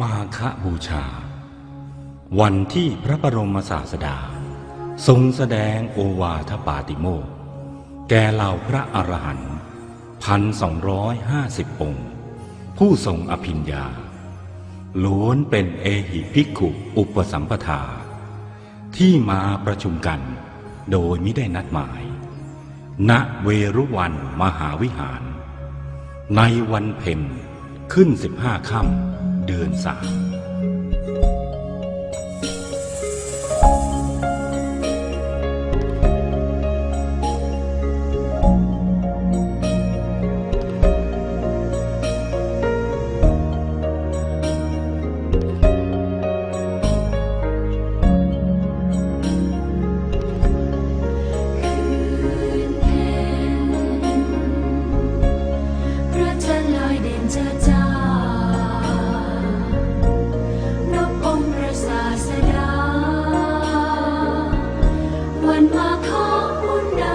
มาคบูชา วันที่พระบรมศาสดา ทรงแสดงโอวาทปาติโมกแก่เหล่าพระอรหันต์พันสองร้อยห้าสิบองค์ ผู้ทรงอภิญญา ล้วนเป็นเอหิภิกขุอุปสัมปทา ที่มาประชุมกันโดยมิได้นัดหมาย ณเวรุวันมหาวิหาร ในวันเพ็ญขึ้นสิบห้าค่ำ เดือนสาม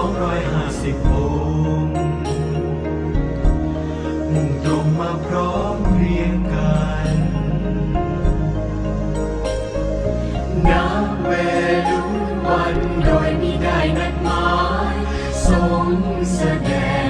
250องค์มุ่งตรงมาพร้อมเรียงกันนับเวลุวันโดยมีได้นัดหมายทรงแสดง